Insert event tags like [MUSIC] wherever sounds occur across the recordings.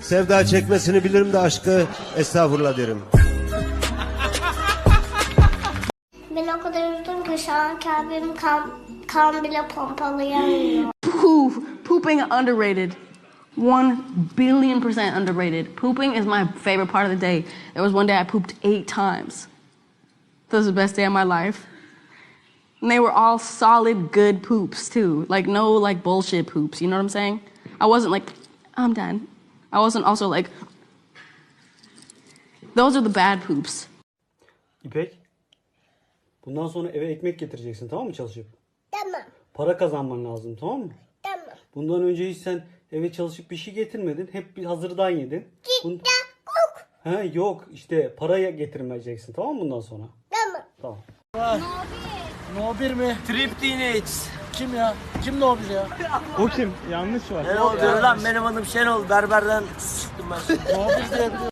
Sevda çekmesini bilirim de aşkı estağfurullah derim. Ben o kadar üzüldüm ki şu an kalbim kan, kan bile pompalayamıyor. Poof. Pooping underrated. One billion percent underrated. Pooping is my favorite part of the day. There was one day I pooped eight times. That was the best day of my life. And they were all solid, good poops too. Like no like bullshit poops. You know what I'm saying? I wasn't like, I'm done. I wasn't also like, those are the bad poops. İpek. Bundan sonra eve ekmek getireceksin tamam mı çalışıp? Tamam, Para kazanman lazım tamam mı? tamam. Bundan önce hiç sen eve çalışıp bir şey getirmedin. Hep bir hazırdan yedin. Bun... Yok, He yok işte paraya getirmeyeceksin tamam mı bundan sonra? tamam. Tamam. No 1 mi? Trip Teenage. Kim ya? Kim No 1 ya? O kim? Yanlış var. Ne oldu lan benim adım Şenol. Berberden çıktım ben. No 1 diye biliyorum.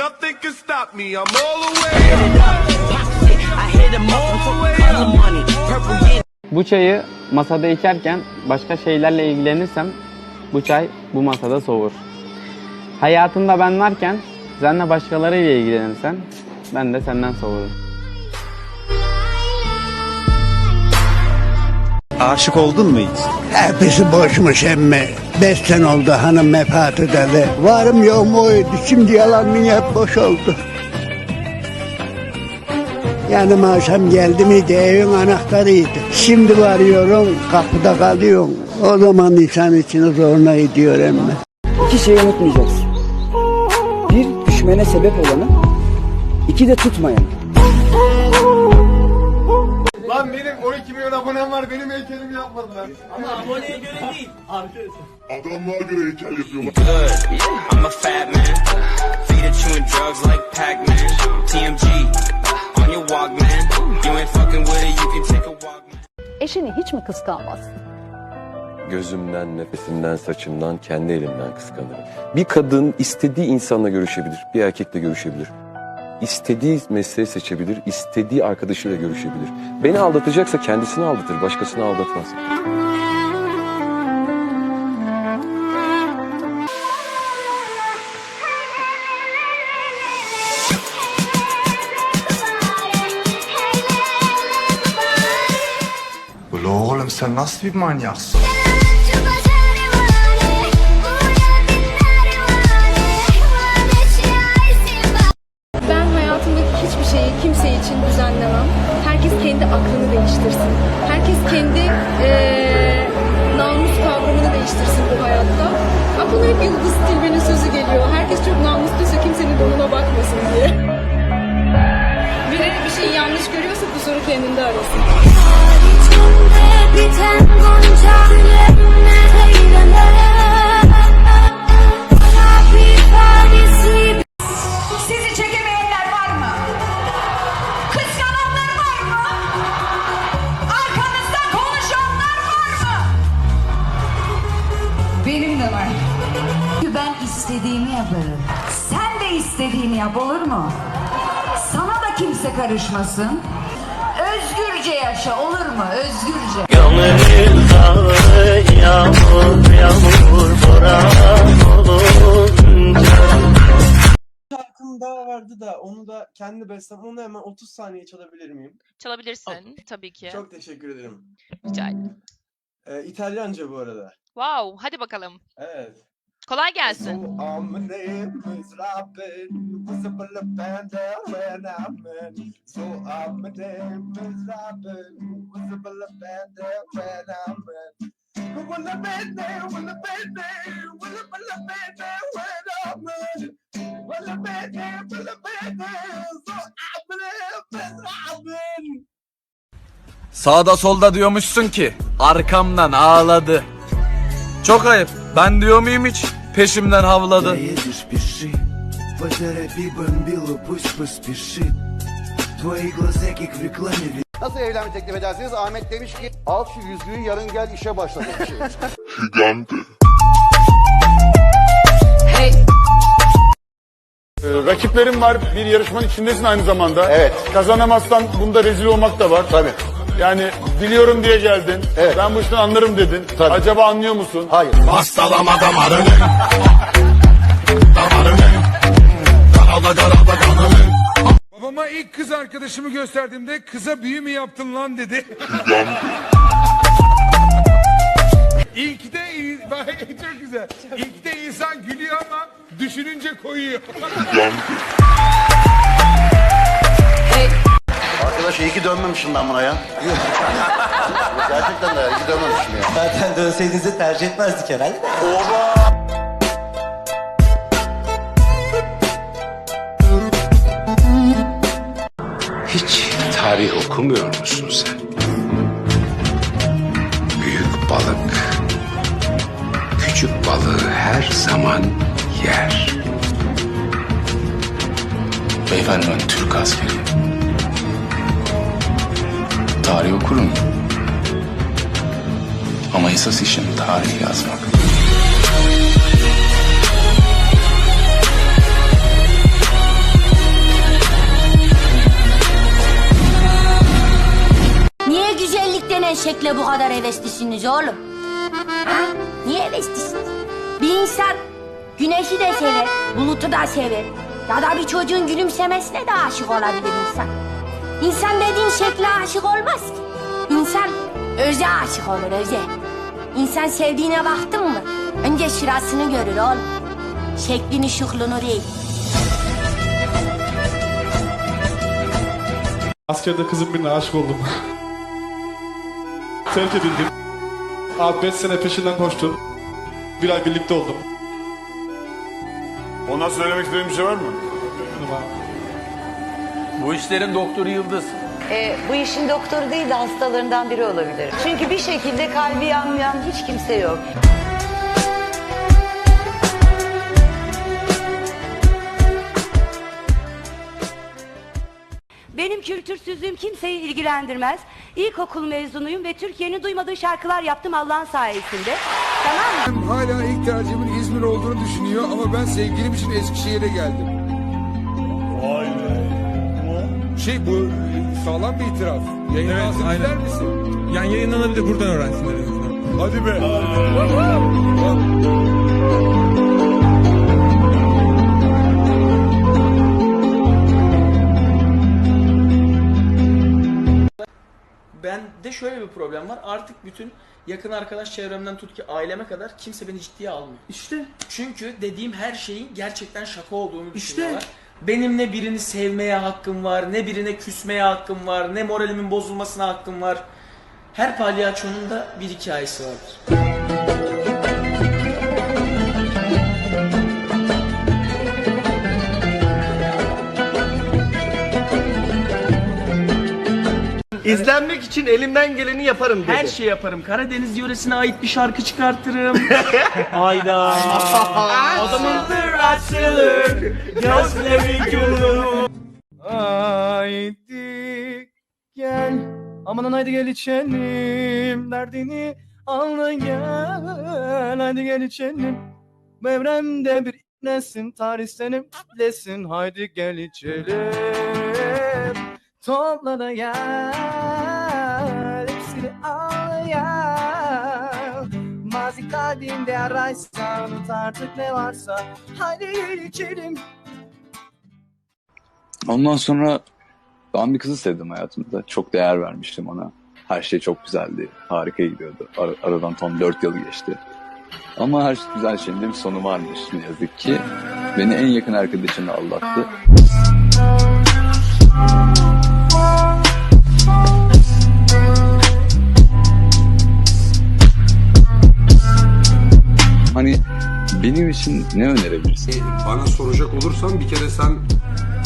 Nothing can stop me. I'm all the way. Bu çayı masada içerken başka şeylerle ilgilenirsem bu çay bu masada soğur. Hayatında ben varken seninle başkalarıyla ilgilenirsen ben de senden soğurum. Aşık oldun mu hiç? Hepsi boşmuş emmi. Beş sene oldu hanım vefat edeli. Varım yoğum oydu. Şimdi yalan mı hep boş oldu. Yanıma akşam geldi miydi evin anahtarıydı. Şimdi varıyorum kapıda kalıyorum. O zaman insan içine zoruna gidiyor emmi. İki şeyi unutmayacaksın. Düşmene sebep olanı. iki de tutmayanı. Lan benim 12 milyon abonem var. Benim heykelimi yapmadılar. Aboneye göre değil. Adamlar göre heykel yapıyorlar. I'm a fat man. Feed it chewing drugs like Pac-Man. TMG. On your Walkman. You ain't fucking with it. You can take a walk. Eşini hiç mi kıskanmazsın? Gözümden, nefesimden, saçımdan, kendi elimden kıskanırım. Bir kadın istediği insanla görüşebilir, bir erkekle görüşebilir. İstediği mesleği seçebilir, istediği arkadaşıyla görüşebilir. Beni aldatacaksa kendisini aldatır, başkasını aldatmaz. Ulan oğlum sen nasıl bir manyaksın? Kimse için düzenlemem. Herkes kendi aklını değiştirsin. Herkes kendi eee namus kavramını değiştirsin bu hayatta. Aklıma hep Yıldız Tilbe'nin sözü geliyor. Herkes çok namusluysa kimsenin donuna bakmasın diye. Biri bir şeyi yanlış görüyorsa kusuru kendinde arasın. Biten istediğimi yaparım. Sen de istediğini yap olur mu? Sana da kimse karışmasın. Özgürce yaşa olur mu? Özgürce. Gönül dağı yağmur yağmur boran olunca. Şarkım daha vardı da onu da kendi bestem. Onu hemen 30 saniye çalabilir miyim? Çalabilirsin tabii ki. Çok teşekkür ederim. Rica ederim. Ee, İtalyanca bu arada. Wow, hadi bakalım. Evet. Kolay gelsin. Sağda solda diyormuşsun ki arkamdan ağladı. Çok ayıp. Ben diyor muyum hiç? Peşimden havladı. Nasıl evlenme teklif edersiniz? Ahmet demiş ki al şu yüzüğü yarın gel işe başla. Gigante. [LAUGHS] Hey. rakiplerim var. Bir yarışmanın içindesin aynı zamanda. Evet. Kazanamazsan bunda rezil olmak da var. Tabii. Yani biliyorum diye geldin. Evet. Ben bu işten anlarım dedin. Tabii. Acaba anlıyor musun? Hayır. Babama ilk kız arkadaşımı gösterdiğimde kıza büyü mü yaptın lan dedi. İlk de bak [LAUGHS] çok güzel. İlk de insan gülüyor ama düşününce koyuyor. Arkadaş iyi ki dönmemişim ben buna ya. [LAUGHS] Gerçekten de iyi ki dönmemişim ya. Zaten dönseydiniz tercih etmezdik herhalde. Hiç tarih okumuyor musun sen? Büyük balık küçük balığı her zaman yer. Beyefendi ben Türk askeriyim. Tarih okurum. Ama esas işim tarih yazmak. Niye güzellik denen şekle bu kadar heveslisiniz oğlum? Ha? Niye heveslisiniz? Bir insan güneşi de sever, bulutu da sever. Ya da bir çocuğun gülümsemesine de aşık olabilir insan. İnsan dediğin şekle aşık olmaz ki. İnsan öze aşık olur öze. İnsan sevdiğine baktın mı? Önce şurasını görür oğlum. Şeklini şuklunu değil. Askerde kızım birine aşık oldum. Terk edildim. Abi 5 sene peşinden koştum. Bir ay birlikte oldum. Ona söylemek istediğin bir şey var mı? Bu işlerin doktoru Yıldız. Ee, bu işin doktoru değil de hastalarından biri olabilir. Çünkü bir şekilde kalbi yanmayan hiç kimse yok. Benim kültürsüzlüğüm kimseyi ilgilendirmez. İlkokul mezunuyum ve Türkiye'nin duymadığı şarkılar yaptım Allah'ın sayesinde. Tamam mı? Hala ilk tercihimin İzmir olduğunu düşünüyor ama ben sevgilim için Eskişehir'e geldim. Vay. Şey bu sağlam bir itiraf. Yayınlansın evet, ister misin? Yani yayınlanabilir buradan öğrensinler en azından. Hadi be. Bende şöyle bir problem var. Artık bütün yakın arkadaş çevremden tut ki aileme kadar kimse beni ciddiye almıyor. İşte Çünkü dediğim her şeyin gerçekten şaka olduğunu düşünüyorlar. Benim ne birini sevmeye hakkım var, ne birine küsmeye hakkım var, ne moralimin bozulmasına hakkım var. Her palyaçonun da bir hikayesi vardır. İzlenmek için elimden geleni yaparım dedi. Her şey yaparım. Karadeniz yöresine ait bir şarkı çıkartırım. [LAUGHS] Hayda. Adamın açılır, gözleri gülür. Haydi gel amanın haydi gel içelim derdini anla gel haydi gel içelim bu bir nesin tarih senin desin haydi gel içelim topla da gel kalbinde araysan unut artık ne varsa haydi gel içelim Ondan sonra ben bir kızı sevdim hayatımda. Çok değer vermiştim ona. Her şey çok güzeldi. Harika gidiyordu. Ar- aradan tam 4 yıl geçti. Ama her güzel şeyin bir sonu varmış ne yazık ki. Beni en yakın arkadaşımla aldattı. Benim için ne önerebilirsin? Bana soracak olursan bir kere sen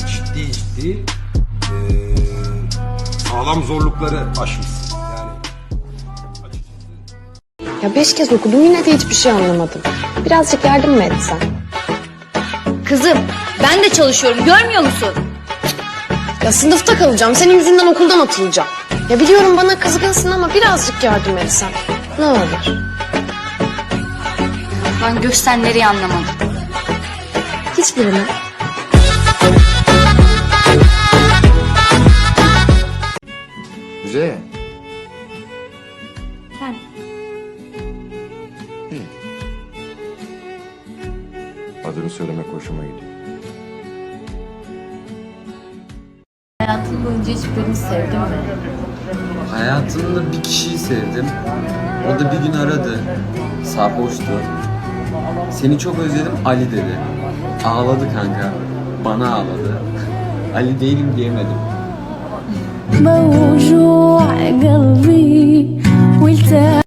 ciddi ciddi eee, sağlam zorlukları aşmışsın. Yani Ya beş kez okudum yine de hiçbir şey anlamadım. Birazcık yardım mı etsen? Kızım ben de çalışıyorum görmüyor musun? Ya sınıfta kalacağım. Senin yüzünden okuldan atılacağım. Ya biliyorum bana kızgınsın ama birazcık yardım etsen. Ne olur. Ben gökten anlamadım. Hiçbirini. Güzel. Ben. İyi. Adını söylemek hoşuma gidiyor. Hayatın boyunca hiçbirini sevdin mi? Hayatımda bir kişiyi sevdim. O da bir gün aradı. Sarhoştu. Seni çok özledim Ali dedi. Ağladı kanka. Bana ağladı. [LAUGHS] Ali değilim diyemedim. موجوع قلبي والتاني